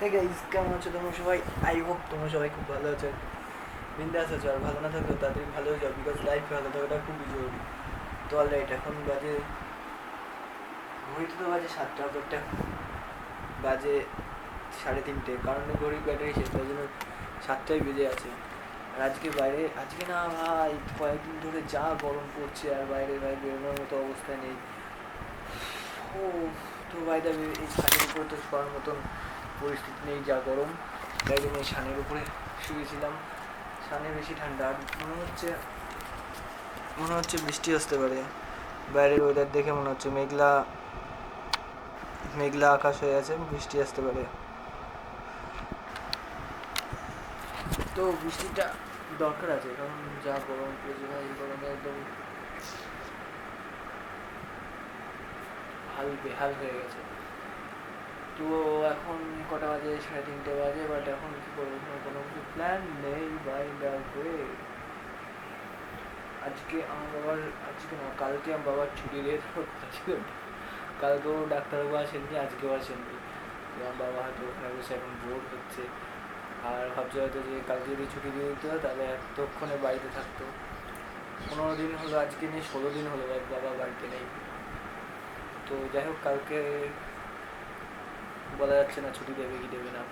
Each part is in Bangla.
থেকে কেমন আছো? তোমরা সবাই? আই হোপ তোমরা সবাই খুব ভালো আছো। বিন্দাস আছো আর ভালো না থাকলেও তাড়াতাড়ি ভালো হয়ে যাও বিকজ লাইফ ভালো থাকাটা খুবই জরুরি। তো অলরাইট এখন বাজে ঘড়িতে তো বাজে সাতটা ব্যাপারটা বাজে সাড়ে তিনটে। কারণ ঘড়ির ব্যাটারি শেষ, তাই জন্য সাতটায় বেজে আছে। আর আজকে বাইরে, আজকে না ভাই, কয়েকদিন ধরে যা গরম পড়ছে আর বাইরে বাইরে বেরোনোর মতো অবস্থা নেই। ও তো বাইরে এই ছাদের উপরে তো শোয়ার মতন পরিস্থিতি নেই, যা গরম। তাই জন্য ছানের উপরে শুয়েছিলাম। ছানে বেশি ঠান্ডা। আর মনে হচ্ছে মনে হচ্ছে বৃষ্টি আসতে পারে। বাইরের ওয়েদার দেখে মনে হচ্ছে মেঘলা মেঘলা আকাশ হয়ে আছে, বৃষ্টি আসতে পারে। তো বৃষ্টিটা দরকার আছে, কারণ যা গরম পড়েছে ভাই, গরমে একদম হাল বেহাল হয়ে গেছে। তো এখন কটা বাজে? সাড়ে তিনটে বাজে বাট এখন কি করব? কোনো কিছু প্ল্যান নেই বাই করে আজকে আমার বাবার, আজকে না, কালকে আমার বাবার ছুটি রেট ছিল কালকেও ডাক্তারবাবু আসেননি, আজকেও আসেননি। আমার বাবা হয়তো ওখানে বসে এখন বোর হচ্ছে। আর ভাবছে হয়তো যে কালকে যদি ছুটি দিয়ে দিতে, তাহলে এতক্ষণে বাড়িতে থাকতো। পনেরো দিন হলো আজকে নেই, ষোলো দিন হলো বাবা বাড়িতে নেই। তো যাই হোক, কালকে বলা যাচ্ছে না ছুটি দেবে কি দেবে না।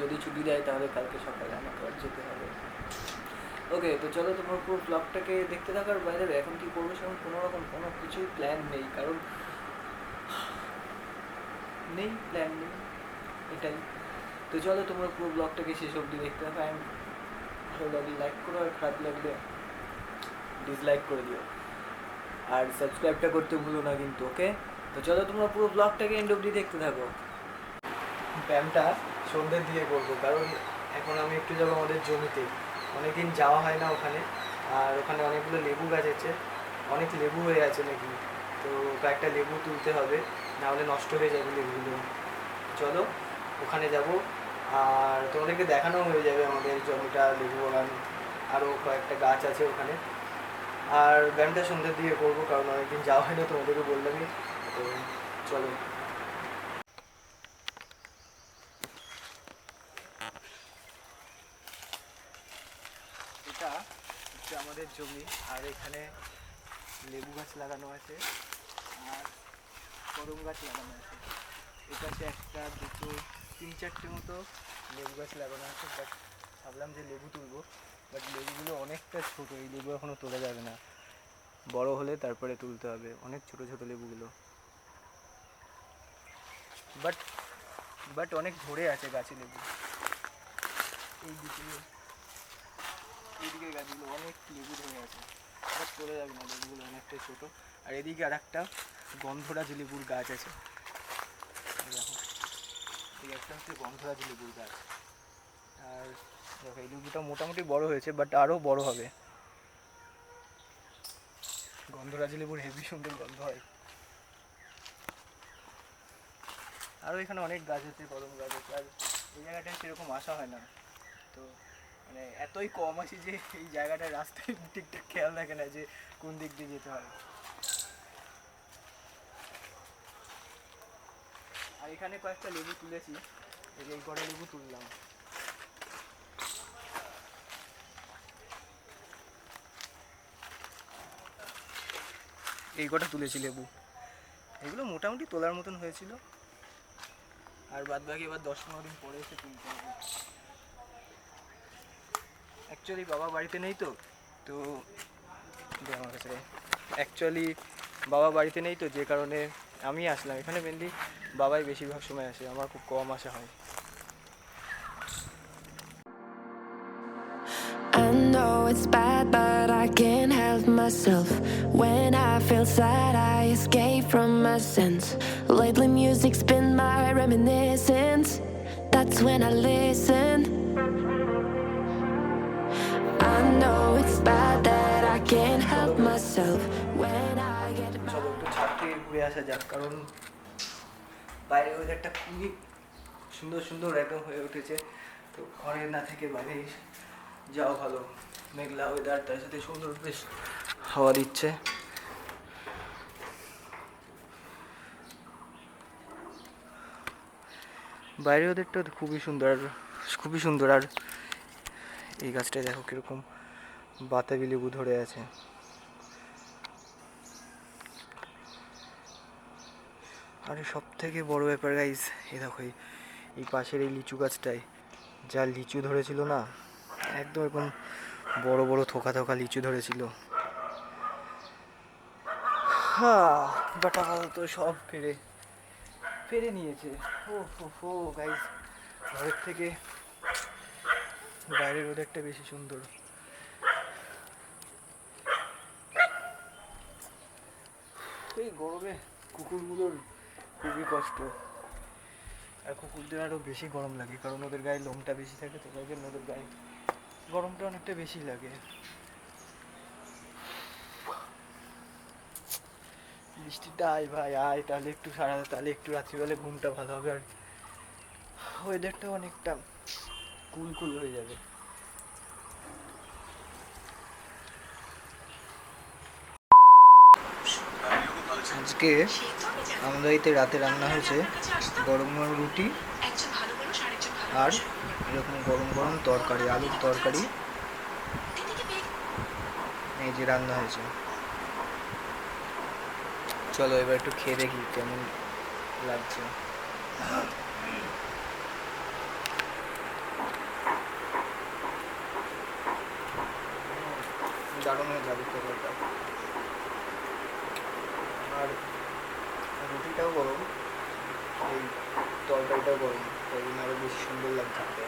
যদি ছুটি দেয় তাহলে কালকে সকালে আমাকে আর যেতে হবে। ওকে তো চলো তোমার পুরো ব্লগটাকে দেখতে থাকার বাইরে এখন কি করব সেরকম কোনো রকম কোনো কিছুই প্ল্যান নেই, কারণ নেই প্ল্যান নেই, এটাই। তো চলো তোমরা পুরো ব্লগটাকে শেষ অবধি দেখতে থাকো আমি ভালো লাগলে লাইক করো আর খারাপ লাগলে ডিসলাইক করে দিও। আর সাবস্ক্রাইবটা করতে ভুলো না কিন্তু ওকে তো চলো তোমরা পুরো ব্লগটাকে এন্ড অবধি দেখতে থাকো। ব্যায়ামটা সন্ধ্যের দিয়ে করব, কারণ এখন আমি একটু যাব আমাদের জমিতে। অনেকদিন যাওয়া হয় না ওখানে, আর ওখানে অনেকগুলো লেবু গাছ আছে, অনেক লেবু হয়ে আছে নাকি? তো কয়েকটা লেবু তুলতে হবে, নাহলে নষ্ট হয়ে যাবে লেবুগুলো। চলো, ওখানে যাব, আর তোমাদেরকে দেখানো হয়ে যাবে আমাদের জমিটা, লেবু বাগান আরও কয়েকটা গাছ আছে ওখানে। আর ব্যায়ামটা সন্ধ্যের দিকে করব, কারণ অনেকদিন যাওয়া হয় না তোমাদেরকে বললামই। তো চলো এটা হচ্ছে আমাদের জমি, আর এখানে লেবু গাছ লাগানো আছে, আর করম গাছ লাগানো আছে। এটাতে একটা, দুটো, তিন চারটে মতো লেবু গাছ লাগানো আছে বাট ভাবলাম যে লেবু তুলবো। বাট লেবুগুলো অনেকটা ছোট, এই লেবু এখনও তোলা যাবে না। বড় হলে তারপরে তুলতে হবে, অনেক ছোট ছোট লেবুগুলো। বাট বাট অনেক ধরে আছে গাছে লেবু। এই দিকে এইদিকে গাছগুলো অনেক লেবু ধরে আছে। বাট তোলা যাবে না লেবুগুলো অনেকটাই ছোট। আর এদিকে আর একটা গন্ধরাজ লেবুর গাছ আছে। এই একটা হচ্ছে গন্ধরাজ লেবুর গাছ। আর দেখো, এই লেবুটা মোটামুটি বড় হয়েছে বাট আরও বড় হবে। গন্ধরাজ লেবুর হেভি সুন্দর গন্ধ হয়। আরও এখানে অনেক গাছ আছে কদম গাছ আছে, আর এই জায়গাটায় সেরকম আসা হয় না। তো মানে এতই কম আসি যে এই জায়গাটার রাস্তায় ঠিকঠাক খেয়াল রাখে না যে কোন দিক দিয়ে যেতে হয়। আর এখানে কয়েকটা লেবু তুলেছি, এই কটা লেবু তুললাম। এই কটা তুলেছি লেবু। এগুলো মোটামুটি তোলার মতন হয়েছিল। আর বাদ বাকি এবার দশ পনেরো দিন পরে এসে তুলতে হবে। অ্যাকচুয়ালি বাবা বাড়িতে নেই তো তো আমার কাছে অ্যাকচুয়ালি বাবা বাড়িতে নেই তো যে কারণে আমি আসলাম এখানে মেনলি বাবাই বেশিরভাগ সময় আসে আমার খুব কম আসা হয় I it's bad, but I can't help myself. When I feel sad, I escape from my sense. Lately, music's been my reminiscence. That's when I listen. ঘুরে আসা যাক, কারণ বাইরে ওয়েদারটা খুবই সুন্দর সুন্দর একদম হয়ে উঠেছে। তো ঘরে না থেকে বাইরে যাওয়া ভালো। মেঘলা ওয়েদার তার সাথে সুন্দর বেশ হাওয়া দিচ্ছে বাইরে ওদেরটা খুবই সুন্দর খুবই সুন্দর। আর এই গাছটায় দেখো কীরকম বাতাবি লেবু ধরে আছে। আরে সব থেকে বড় ব্যাপার গাইস এই দেখো এই- পাশের এই লিচু গাছটায়, যা লিচু ধরেছিল না, একদম এরকম বড় বড় থোকা থোকা লিচু ধরেছিল। হ্যাঁ বাটা তো সব পেরে পেরে নিয়েছে। ও হো হো গাইস ঘরের থেকে বাইরের ওদেরটা বেশি সুন্দর। এই গরমে কুকুরগুলোর খুবই কষ্ট। আর কুকুরদের আরও বেশি গরম লাগে, কারণ ওদের গায়ে লোমটা বেশি থাকে, তো তাই জন্য ওদের গায়ে গরমটা অনেকটা বেশি লাগে। বৃষ্টিটা আয় ভাই, আয়, তাহলে একটু সারা, তাহলে একটু রাত্রিবেলা ঘুমটা ভালো হবে, আর ওয়েদারটা অনেকটা কুল কুল হয়ে যাবে। আজকে আমাদের বাড়িতে রাতে রান্না হয়েছে গরম গরম রুটি আর এরকম গরম গরম তরকারি, আলুর তরকারি। এই যে রান্না হয়েছে। চলো এবার একটু খেয়ে দেখি কেমন লাগছে। দারুণ হয়ে যাবে তরকারিটা আর রুটিটাও গরম, এই তরকারিটাও গরম, তাই জন্য আরও বেশি সুন্দর লাগছে।